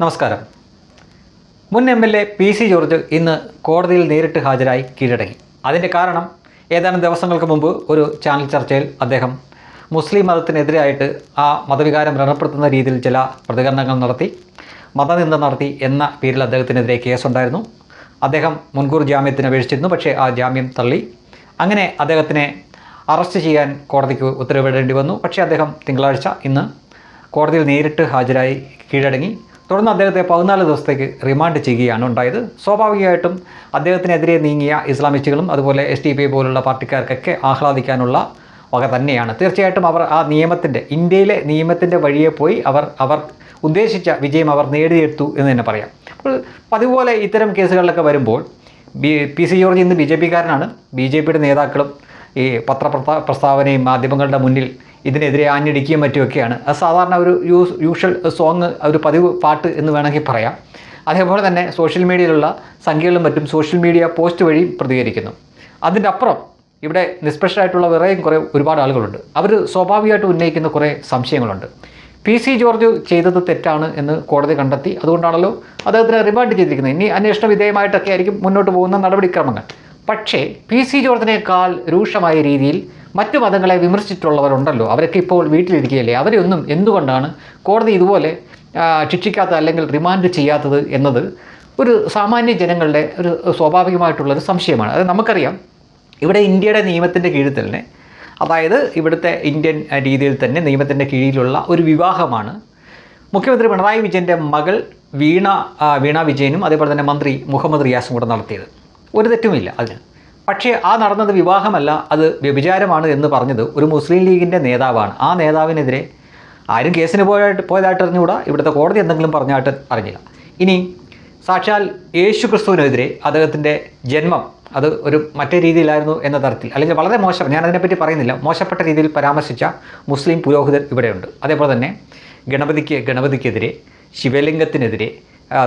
നമസ്കാരം. മുൻ M L A P C George ഇന്ന് കോടതിയിൽ നേരിട്ട് ഹാജരായി കീഴടങ്ങി. അതിന്റെ കാരണം ഏതാനും ദിവസങ്ങൾക്ക് മുമ്പ് ഒരു ചാനൽ ചർച്ചയിൽ അദ്ദേഹം മുസ്ലിം മതത്തിനെതിരായിട്ട് ആ മതവികാരം വ്രണപ്പെടുത്തുന്ന രീതിയിൽ ചില പ്രതികരണങ്ങൾ നടത്തി മതനിന്ദ നടത്തി എന്ന പേരിൽ അദ്ദേഹത്തിനെതിരെ കേസുണ്ടായിരുന്നു. അദ്ദേഹം മുൻകൂർ ജാമ്യത്തിന് അപേക്ഷിച്ചിരുന്നു പക്ഷേ ആ ജാമ്യം തള്ളി. അങ്ങനെ അദ്ദേഹത്തിനെ അറസ്റ്റ് ചെയ്യാൻ കോടതിക്ക് ഉത്തരവിടേണ്ടി വന്നു. പക്ഷേ അദ്ദേഹം തിങ്കളാഴ്ച ഇന്ന് കോടതിയിൽ നേരിട്ട് ഹാജരായി കീഴടങ്ങി. തുടർന്ന് അദ്ദേഹത്തെ പതിനാല് ദിവസത്തേക്ക് റിമാൻഡ് ചെയ്യുകയാണ് ഉണ്ടായത്. സ്വാഭാവികമായിട്ടും അദ്ദേഹത്തിനെതിരെ നീങ്ങിയ ഇസ്ലാമിസ്റ്റുകളും അതുപോലെ എസ് ടി പി പോലുള്ള പാർട്ടിക്കാർക്കൊക്കെ ആഹ്ലാദിക്കാനുള്ള വക തന്നെയാണ്. തീർച്ചയായിട്ടും അവർ ആ നിയമത്തിന്റെ ഇന്ത്യയിലെ നിയമത്തിന്റെ വഴിയെ പോയി അവർ അവർ ഉദ്ദേശിച്ച വിജയം അവർ നേടിയെടുത്തു എന്ന് തന്നെ പറയാം. അപ്പോൾ അതുപോലെ ഇത്തരം കേസുകളിലൊക്കെ വരുമ്പോൾ ബി പി സി ജോർജ് ഇന്ന് ബി ജെ പിക്കാരനാണ്. ബി ജെ പിയുടെ നേതാക്കളും ഈ പത്രപ്രസ്താ പ്രസ്താവനയും മാധ്യമങ്ങളുടെ മുന്നിൽ ഇതിനെതിരെ ആഞ്ഞടിക്കുകയും മറ്റുമൊക്കെയാണ്. അത് സാധാരണ ഒരു യൂസ് യൂഷ്വൽ സോങ് ഒരു പതിവ് പാട്ട് എന്ന് വേണമെങ്കിൽ പറയാം. അതേപോലെ തന്നെ സോഷ്യൽ മീഡിയയിലുള്ള സംഖ്യകളും മറ്റും സോഷ്യൽ മീഡിയ പോസ്റ്റ് വഴി പ്രതികരിക്കുന്നു. അതിന്റെ അപ്പുറം ഇവിടെ നിഷ്പക്ഷരായിട്ടുള്ള വേറെയും കുറേ ഒരുപാട് ആളുകളുണ്ട്. അവർ സ്വാഭാവികമായിട്ട് ഉന്നയിക്കുന്ന കുറേ സംശയങ്ങളുണ്ട്. പി സി ജോർജ് ചെയ്തത് തെറ്റാണ് എന്ന് കോടതി കണ്ടെത്തി. അതുകൊണ്ടാണല്ലോ അദ്ദേഹത്തിന് റിമാൻഡ് ചെയ്തിരിക്കുന്നത്. ഇനി അന്വേഷണ വിധേയമായിട്ടൊക്കെ ആയിരിക്കും മുന്നോട്ട് പോകുന്ന നടപടിക്രമങ്ങൾ. പക്ഷേ പി സി ജോർജിനേക്കാൾ രൂക്ഷമായ രീതിയിൽ മറ്റു മതങ്ങളെ വിമർശിച്ചിട്ടുള്ളവരുണ്ടല്ലോ. അവരൊക്കെ ഇപ്പോൾ വീട്ടിലിരിക്കുകയല്ലേ? അവരെ ഒന്നും എന്തുകൊണ്ടാണ് കോടതി ഇതുപോലെ ശിക്ഷിക്കാത്ത അല്ലെങ്കിൽ റിമാൻഡ് ചെയ്യാത്തത് എന്നത് ഒരു സാമാന്യ ജനങ്ങളുടെ ഒരു സ്വാഭാവികമായിട്ടുള്ളൊരു സംശയമാണ്. അത് നമുക്കറിയാം. ഇവിടെ ഇന്ത്യയുടെ നിയമത്തിന്റെ കീഴിൽ തന്നെ അതായത് ഇവിടുത്തെ ഇന്ത്യൻ രീതിയിൽ തന്നെ നിയമത്തിന്റെ കീഴിലുള്ള ഒരു വിവാഹമാണ് മുഖ്യമന്ത്രി പിണറായി വിജയന്റെ മകൾ വീണ വീണ വിജയനും അതേപോലെ തന്നെ മന്ത്രി മുഹമ്മദ് റിയാസും കൂടെ നടത്തിയത്. ഒരു തെറ്റുമില്ല അതിന്. പക്ഷേ ആ നടന്നത് വിവാഹമല്ല അത് വ്യഭിചാരമാണ് എന്ന് പറഞ്ഞത് ഒരു മുസ്ലിം ലീഗിന്റെ നേതാവാണ്. ആ നേതാവിനെതിരെ ആരും കേസിന് പോയായിട്ട് പോയതായിട്ട് അറിഞ്ഞുകൂടാ? ഇവിടുത്തെ കോടതി എന്തെങ്കിലും പറഞ്ഞായിട്ട് അറിഞ്ഞില്ല. ഇനി സാക്ഷാൽ യേശു ക്രിസ്തുവിനെതിരെ അദ്ദേഹത്തിന്റെ ജന്മം അത് ഒരു മറ്റേ രീതിയിലായിരുന്നു എന്ന തരത്തിൽ അല്ലെങ്കിൽ വളരെ മോശം ഞാൻ അതിനെപ്പറ്റി പറയുന്നില്ല മോശപ്പെട്ട രീതിയിൽ പരാമർശിച്ച മുസ്ലിം പുരോഹിതർ ഇവിടെയുണ്ട്. അതേപോലെ തന്നെ ഗണപതിക്ക് ഗണപതിക്കെതിരെ ശിവലിംഗത്തിനെതിരെ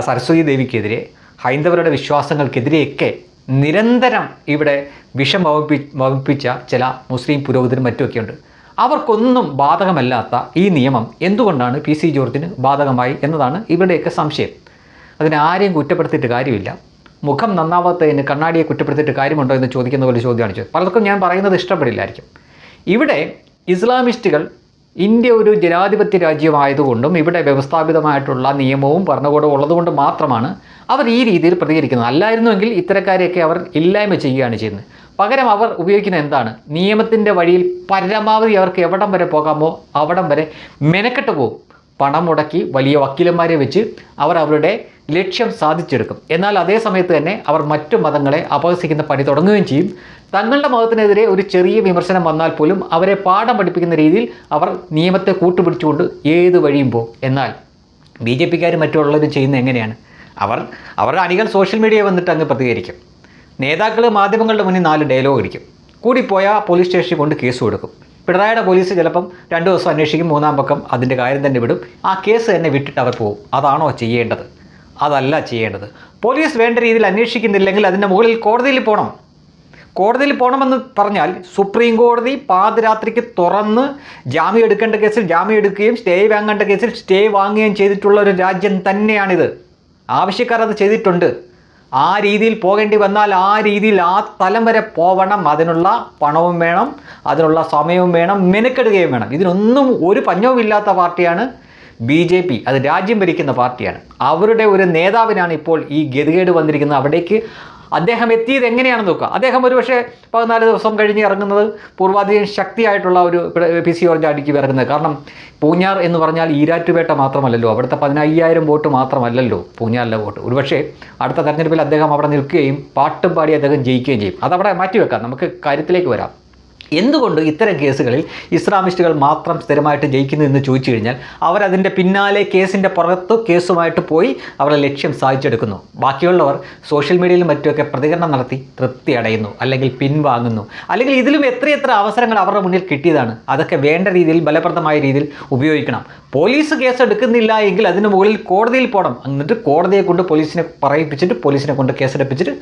സരസ്വതി ദേവിക്കെതിരെ ഹൈന്ദവരുടെ വിശ്വാസങ്ങൾക്കെതിരെയൊക്കെ നിരന്തരം ഇവിടെ വിഷം വകുപ്പി വകുപ്പിച്ച ചില മുസ്ലിം പുരോഹിതരും മറ്റുമൊക്കെയുണ്ട്. അവർക്കൊന്നും ബാധകമല്ലാത്ത ഈ നിയമം എന്തുകൊണ്ടാണ് പി സി ജോർജിന് ബാധകമായി എന്നതാണ് ഇവരുടെയൊക്കെ സംശയം. അതിനെ ആരെയും കുറ്റപ്പെടുത്തിയിട്ട് കാര്യമില്ല. മുഖം നന്നാവാത്തതിന് കണ്ണാടിയെ കുറ്റപ്പെടുത്തിയിട്ട് കാര്യമുണ്ടോ എന്ന് ചോദിക്കുന്ന പോലെ ചോദ്യമാണ് ചോദിച്ചത് പലർക്കും ഞാൻ പറയുന്നത് ഇഷ്ടപ്പെടില്ലായിരിക്കും. ഇവിടെ ഇസ്ലാമിസ്റ്റുകൾ ഇന്ത്യ ഒരു ജനാധിപത്യ രാജ്യമായതുകൊണ്ടും ഇവിടെ വ്യവസ്ഥാപിതമായിട്ടുള്ള നിയമവും ഭരണകൂടവും ഉള്ളതുകൊണ്ട് മാത്രമാണ് അവർ ഈ രീതിയിൽ പ്രതികരിക്കുന്നത് അല്ലായിരുന്നുവെങ്കിൽ ഇത്തരക്കാരെയൊക്കെ അവർ ഇല്ലായ്മ ചെയ്യുകയാണ് ചെയ്യുന്നത്. പകരം അവർ ഉപയോഗിക്കുന്ന എന്താണ്? നിയമത്തിന്റെ വഴിയിൽ പരമാവധി അവർക്ക് എവിടം വരെ പോകാമോ അവിടം വരെ മെനക്കെട്ട് പോകും. പണം മുടക്കി വലിയ വക്കീലന്മാരെ വെച്ച് അവർ അവരുടെ ലക്ഷ്യം സാധിച്ചെടുക്കും. എന്നാൽ അതേ സമയത്ത് തന്നെ അവർ മറ്റു മതങ്ങളെ അപഹസിക്കുന്ന പണി തുടങ്ങുകയും ചെയ്യും. തങ്ങളുടെ മതത്തിനെതിരെ ഒരു ചെറിയ വിമർശനം വന്നാൽ പോലും അവരെ പാഠം പഠിപ്പിക്കുന്ന രീതിയിൽ അവർ നിയമത്തെ കൂട്ടുപിടിച്ചുകൊണ്ട് ഏത് വഴിയും പോകും. എന്നാൽ ബി ജെ പിക്കാരും മറ്റുള്ളവരും ചെയ്യുന്നത് എങ്ങനെയാണ്? അവർ അവരുടെ അണികൾ സോഷ്യൽ മീഡിയയിൽ വന്നിട്ട് അങ്ങ് പ്രതികരിക്കും. നേതാക്കൾ മാധ്യമങ്ങളുടെ മുന്നിൽ നാല് ഡയലോഗ് അടിക്കും കൂടിപ്പോയാൽ പോലീസ് സ്റ്റേഷനിൽ കൊണ്ട് കേസ് കൊടുക്കും. പിണറായിയുടെ പോലീസ് ചിലപ്പം രണ്ട് ദിവസം അന്വേഷിക്കും മൂന്നാം പക്കം അതിന്റെ കാര്യം തന്നെ വിടും. ആ കേസ് തന്നെ വിട്ടിട്ട് അവർ പോകും. അതാണോ ചെയ്യേണ്ടത്? അതല്ല ചെയ്യേണ്ടത്. പോലീസ് വേണ്ട രീതിയിൽ അന്വേഷിക്കുന്നില്ലെങ്കിൽ അതിന്റെ മുകളിൽ കോടതിയിൽ പോകണം കോടതിയിൽ പോകണമെന്ന് പറഞ്ഞാൽ സുപ്രീം കോടതി പാതിരാത്രിക്ക് തുറന്ന് ജാമ്യം എടുക്കേണ്ട കേസിൽ ജാമ്യം എടുക്കുകയും സ്റ്റേ വാങ്ങേണ്ട കേസിൽ സ്റ്റേ വാങ്ങുകയും ചെയ്തിട്ടുള്ള ഒരു രാജ്യം തന്നെയാണിത്. ആവശ്യക്കാർ അത് ചെയ്തിട്ടുണ്ട്. ആ രീതിയിൽ പോകേണ്ടി വന്നാൽ ആ രീതിയിൽ ആ തലം വരെ പോവണം. അതിനുള്ള പണവും വേണം. അതിനുള്ള സമയവും വേണം. മെനക്കെടുകയും വേണം. ഇതിനൊന്നും ഒരു പഞ്ഞവും ഇല്ലാത്ത പാർട്ടിയാണ് ബി ജെ പി. അത് രാജ്യം ഭരിക്കുന്ന പാർട്ടിയാണ്. അവരുടെ ഒരു നേതാവിനാണ് ഇപ്പോൾ ഈ ഗതികേട് വന്നിരിക്കുന്നത് അവിടേക്ക്. അദ്ദേഹം എത്തിയത് എങ്ങനെയാണെന്ന് നോക്കുക. അദ്ദേഹം ഒരുപക്ഷെ പതിനാല് ദിവസം കഴിഞ്ഞ് ഇറങ്ങുന്നത് പൂർവാധികം ശക്തിയായിട്ടുള്ള ഒരു പി സി അടിക്ക് ഇറങ്ങുന്നത് കാരണം പൂഞ്ഞാർ എന്ന് പറഞ്ഞാൽ ഈരാറ്റുപേട്ട മാത്രമല്ലല്ലോ. അവിടുത്തെ പതിനയ്യായിരം വോട്ട് മാത്രമല്ലല്ലോ പൂഞ്ഞാറിലെ വോട്ട്. ഒരുപക്ഷെ അടുത്ത തെരഞ്ഞെടുപ്പിൽ അദ്ദേഹം അവിടെ നിൽക്കുകയും പാട്ടും പാടി അദ്ദേഹം ജയിക്കുകയും ചെയ്യും. അതവിടെ മാറ്റിവെക്കാം. നമുക്ക് കാര്യത്തിലേക്ക് വരാം. എന്തുകൊണ്ട് ഇത്തരം കേസുകളിൽ ഇസ്ലാമിസ്റ്റുകൾ മാത്രം സ്ഥിരമായിട്ട് ജയിക്കുന്നു എന്ന് ചോദിച്ചു കഴിഞ്ഞാൽ അവരതിന്റെ പിന്നാലെ കേസിന്റെ പുറത്ത് കേസുമായിട്ട് പോയി അവരുടെ ലക്ഷ്യം സാധിച്ചെടുക്കുന്നു. ബാക്കിയുള്ളവർ സോഷ്യൽ മീഡിയയിലും മറ്റുമൊക്കെ പ്രതികരണം നടത്തി തൃപ്തി അടയുന്നു അല്ലെങ്കിൽ പിൻവാങ്ങുന്നു. അല്ലെങ്കിൽ ഇതിലും എത്രയെത്ര അവസരങ്ങൾ അവരുടെ മുന്നിൽ കിട്ടിയതാണ്. അതൊക്കെ വേണ്ട രീതിയിൽ ഫലപ്രദമായ രീതിയിൽ ഉപയോഗിക്കണം. പോലീസ് കേസ് എടുക്കുന്നില്ല എങ്കിൽ അതിന് മുകളിൽ കോടതിയിൽ പോകണം. എന്നിട്ട് കോടതിയെ കൊണ്ട് പോലീസിനെ പറയിപ്പിച്ചിട്ട് പോലീസിനെ കൊണ്ട് കേസെടുപ്പിച്ചിട്ട്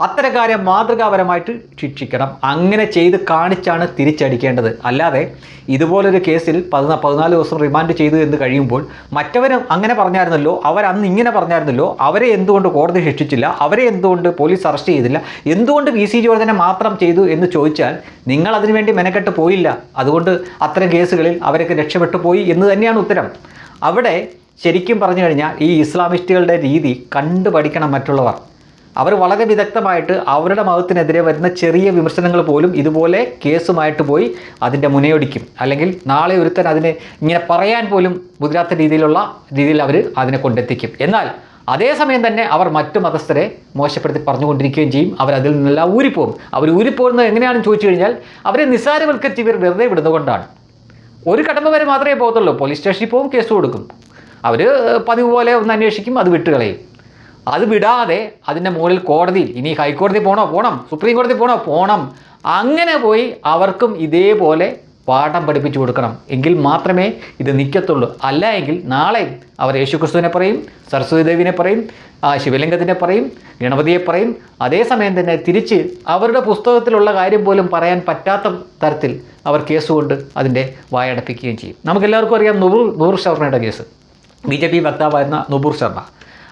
അത്തരക്കാരെ മാതൃകാപരമായിട്ട് ശിക്ഷിക്കണം. അങ്ങനെ ചെയ്ത് കാണിച്ചാണ് തിരിച്ചടിക്കേണ്ടത്. അല്ലാതെ ഇതുപോലൊരു കേസിൽ പതിനാ പതിനാല് ദിവസം റിമാൻഡ് ചെയ്തു എന്ന് കഴിയുമ്പോൾ മറ്റവരും അങ്ങനെ പറഞ്ഞായിരുന്നല്ലോ അവർ അന്ന് ഇങ്ങനെ പറഞ്ഞായിരുന്നല്ലോ അവരെ എന്തുകൊണ്ട് കോടതി ശിക്ഷിച്ചില്ല അവരെ എന്തുകൊണ്ട് പോലീസ് അറസ്റ്റ് ചെയ്തില്ല എന്തുകൊണ്ട് വി. സി. ജോർജിനെ മാത്രം ചെയ്തു എന്ന് ചോദിച്ചാൽ നിങ്ങൾ അതിനുവേണ്ടി മെനക്കെട്ട് പോയില്ല. അതുകൊണ്ട് അത്തരം കേസുകളിൽ അവരൊക്കെ രക്ഷപ്പെട്ടു പോയി എന്ന് തന്നെയാണ് ഉത്തരം. അവിടെ ശരിക്കും പറഞ്ഞു കഴിഞ്ഞാൽ ഈ ഇസ്ലാമിസ്റ്റുകളുടെ രീതി കണ്ടു പഠിക്കണം മറ്റുള്ളവർ. അവർ വളരെ വിദഗ്ധമായിട്ട് അവരുടെ മതത്തിനെതിരെ വരുന്ന ചെറിയ വിമർശനങ്ങൾ പോലും ഇതുപോലെ കേസുമായിട്ട് പോയി അതിന്റെ മുനയൊടിക്കും. അല്ലെങ്കിൽ നാളെ ഒരുത്തൻ അതിനെ ഇങ്ങനെ പറയാൻ പോലും മുതിരാത്ത രീതിയിലുള്ള രീതിയിൽ അവർ അതിനെ കൊണ്ടെത്തിക്കും. എന്നാൽ അതേസമയം തന്നെ അവർ മറ്റു മതസ്ഥരെ മോശപ്പെടുത്തി പറഞ്ഞുകൊണ്ടിരിക്കുകയും ചെയ്യും. അവർ അതിൽ നിന്നെല്ലാം ഊരിപ്പോകും. അവർ ഊരിപ്പോകുന്നത് എങ്ങനെയാണെന്ന് ചോദിച്ചു കഴിഞ്ഞാൽ അവരെ നിസ്സാരവൽക്കരിച്ച് ഇവർ വെറുതെ വിടുന്നതുകൊണ്ടാണ് ഒരു കടമ്പ വരെ മാത്രമേ പോകത്തുള്ളൂ. പോലീസ് സ്റ്റേഷനിൽ പോകും കേസ് കൊടുക്കും. അവർ പതിവ് പോലെ ഒന്ന് അന്വേഷിക്കും അത് വിട്ടുകളയും. അത് വിടാതെ അതിന്റെ മുകളിൽ കോടതിയിൽ ഇനി ഹൈക്കോടതി പോകണോ പോകണം സുപ്രീം കോടതി പോകണോ പോകണം അങ്ങനെ പോയി അവർക്കും ഇതേപോലെ പാഠം പഠിപ്പിച്ചു കൊടുക്കണം. എങ്കിൽ മാത്രമേ ഇത് നിൽക്കത്തുള്ളൂ അല്ല എങ്കിൽ നാളെ അവർ യേശുക്രിസ്തുവിനെ പറയും സരസ്വതി ദേവിനെ പറയും ശിവലിംഗത്തിനെ പറയും ഗണപതിയെ പറയും. അതേസമയം തന്നെ തിരിച്ച് അവരുടെ പുസ്തകത്തിലുള്ള കാര്യം പോലും പറയാൻ പറ്റാത്ത തരത്തിൽ അവർ കേസ് കൊണ്ട് അതിന്റെ വായടപ്പിക്കുകയും ചെയ്യും. നമുക്കെല്ലാവർക്കും അറിയാം നൂർ നൂർ ശർമ്മയുടെ കേസ്. ബി ജെ പി വക്താവായിരുന്ന നുപൂർ ശർമ്മ.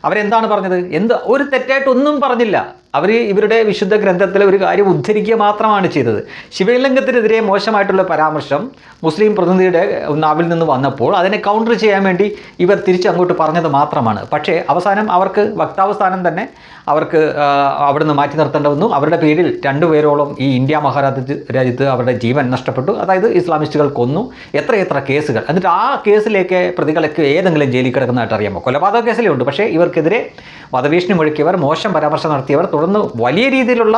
അവരെന്താണ് പറഞ്ഞത്? എന്ത്? ഒരു തെറ്റായിട്ടൊന്നും പറഞ്ഞില്ല. അവർ ഇവരുടെ വിശുദ്ധ ഗ്രന്ഥത്തിൽ ഒരു കാര്യം ഉദ്ധരിക്കുക മാത്രമാണ് ചെയ്തത്. ശിവലിംഗത്തിനെതിരെ മോശമായിട്ടുള്ള പരാമർശം മുസ്ലിം പ്രതിനിധിയുടെ നാവിൽ നിന്ന് വന്നപ്പോൾ അതിനെ കൗണ്ടർ ചെയ്യാൻ വേണ്ടി ഇവർ തിരിച്ച് അങ്ങോട്ട് പറഞ്ഞത് മാത്രമാണ്. പക്ഷേ അവസാനം അവർക്ക് വക്താവ് സ്ഥാനം തന്നെ അവർക്ക് അവിടുന്ന് മാറ്റി നിർത്തേണ്ടി വന്നു. അവരുടെ പേരിൽ രണ്ടുപേരോളം ഈ ഇന്ത്യ മഹാരാജ രാജ്യത്ത് അവരുടെ ജീവൻ നഷ്ടപ്പെട്ടു. അതായത് ഇസ്ലാമിസ്റ്റുകൾ കൊന്നു. എത്രയെത്ര കേസുകൾ. എന്നിട്ട് ആ കേസിലേക്ക് പ്രതികളൊക്കെ ഏതെങ്കിലും ജയിലിൽ കിടക്കുന്നതായിട്ട് അറിയാമോ? കൊലപാതക കേസിലേ ഉണ്ട്. പക്ഷേ ഇവർക്കെതിരെ വധഭീഷണി മുഴക്കിയവർ മോശം പരാമർശം നടത്തിയവർ തുടർന്ന് വലിയ രീതിയിലുള്ള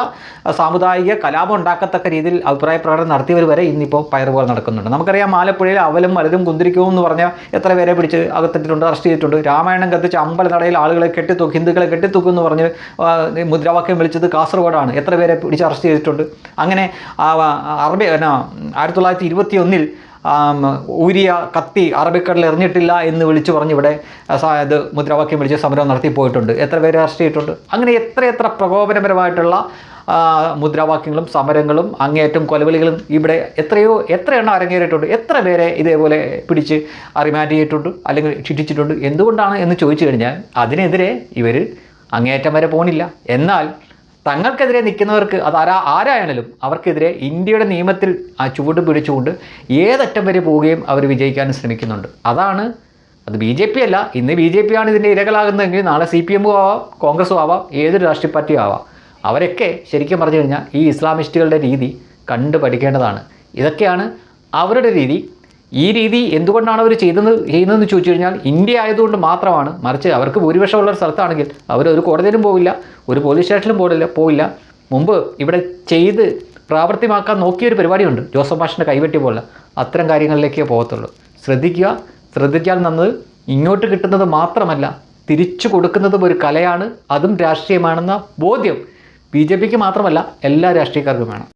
സാമുദായിക കലാപം ഉണ്ടാക്കത്തക്ക രീതിയിൽ അഭിപ്രായ പ്രകടനം നടത്തിയവർ വരെ ഇന്നിപ്പോൾ പയറുപോലെ നടക്കുന്നുണ്ട്. നമുക്കറിയാം ആലപ്പുഴയിൽ അവലും വലുതും കുന്തിരിക്കവും എന്ന് പറഞ്ഞാൽ എത്ര പേരെ പിടിച്ച് അകത്തിട്ടുണ്ട് അറസ്റ്റ് ചെയ്തിട്ടുണ്ട്. രാമായണം കത്തിച്ച് അമ്പലനടയിൽ ആളുകളെ കെട്ടിത്തൂക്കി ഹിന്ദുക്കളെ കെട്ടിത്തൂക്കും എന്ന് പറഞ്ഞ് മുദ്രാവാക്യം വിളിച്ചത് കാസർഗോഡാണ്. എത്ര പേരെ പിടിച്ച് അറസ്റ്റ് ചെയ്തിട്ടുണ്ട്. അങ്ങനെ അറബി എന്നാ ആയിരത്തി തൊള്ളായിരത്തി ഇരുപത്തി ഒന്നിൽ ഊരിയ കത്തി അറബിക്കടലിൽ എറിഞ്ഞിട്ടില്ല എന്ന് വിളിച്ചു പറഞ്ഞ് ഇവിടെ ഇത് മുദ്രാവാക്യം വിളിച്ച് സമരം നടത്തി പോയിട്ടുണ്ട്. എത്ര പേരെ അറസ്റ്റ് ചെയ്തിട്ടുണ്ട്? അങ്ങനെ എത്ര എത്ര പ്രകോപനപരമായിട്ടുള്ള മുദ്രാവാക്യങ്ങളും സമരങ്ങളും അങ്ങേയറ്റം കൊലവിളികളും ഇവിടെ എത്രയോ എത്ര എണ്ണം അരങ്ങേറിയിട്ടുണ്ട്? എത്ര പേരെ ഇതേപോലെ പിടിച്ച് റിമാൻഡ് ചെയ്തിട്ടുണ്ട് അല്ലെങ്കിൽ ശിക്ഷിച്ചിട്ടുണ്ട്? എന്തുകൊണ്ടാണ് എന്ന് ചോദിച്ചു കഴിഞ്ഞാൽ അതിനെതിരെ ഇവർ അങ്ങേയറ്റം വരെ പോണില്ല. എന്നാൽ തങ്ങൾക്കെതിരെ നിൽക്കുന്നവർക്ക് അത് ആരാ ആരായാലും അവർക്കെതിരെ ഇന്ത്യയുടെ നിയമത്തിൽ ആ ചുവട് പിടിച്ചുകൊണ്ട് ഏതറ്റം വരെ പോവുകയും അവർ വിജയിക്കാനും ശ്രമിക്കുന്നുണ്ട്. അതാണ് അത് ബി ജെ പി അല്ല. ഇന്ന് ബി ജെ പി ആണ് ഇതിന്റെ ഇരകളാകുന്നതെങ്കിൽ നാളെ സി പി എമ്മും ആവാം കോൺഗ്രസും ആവാം ഏതൊരു രാഷ്ട്രീയ പാർട്ടിയും ആവാം. അവരൊക്കെ ശരിക്കും പറഞ്ഞു കഴിഞ്ഞാൽ ഈ ഇസ്ലാമിസ്റ്റുകളുടെ രീതി കണ്ടു പഠിക്കേണ്ടതാണ്. ഇതൊക്കെയാണ് അവരുടെ രീതി. ഈ രീതി എന്തുകൊണ്ടാണ് അവർ ചെയ്തത് ചെയ്യുന്നതെന്ന് ചോദിച്ചു കഴിഞ്ഞാൽ ഇന്ത്യ ആയതുകൊണ്ട് മാത്രമാണ്. മറിച്ച് അവർക്ക് ഭൂരിപക്ഷമുള്ള ഒരു സ്ഥലത്താണെങ്കിൽ അവർ ഒരു കോടതിയിലും പോവില്ല ഒരു പോലീസ് സ്റ്റേഷനിലും പോകില്ല പോവില്ല. മുമ്പ് ഇവിടെ ചെയ്ത് പ്രാവർത്തികമാക്കാൻ നോക്കിയൊരു പരിപാടിയുണ്ട്. ജോസഫ് മാഷിന്റെ കൈവെട്ടി പോലെ. അത്തരം കാര്യങ്ങളിലേക്കേ പോകത്തുള്ളൂ. ശ്രദ്ധിക്കുക. ശ്രദ്ധിച്ചാൽ നന്നത് ഇങ്ങോട്ട് കിട്ടുന്നത് മാത്രമല്ല തിരിച്ചു കൊടുക്കുന്നതും ഒരു കലയാണ്. അതും രാഷ്ട്രീയമാണെന്ന ബോധ്യം ബി ജെ പിക്ക് മാത്രമല്ല എല്ലാ രാഷ്ട്രീയക്കാർക്കും വേണം.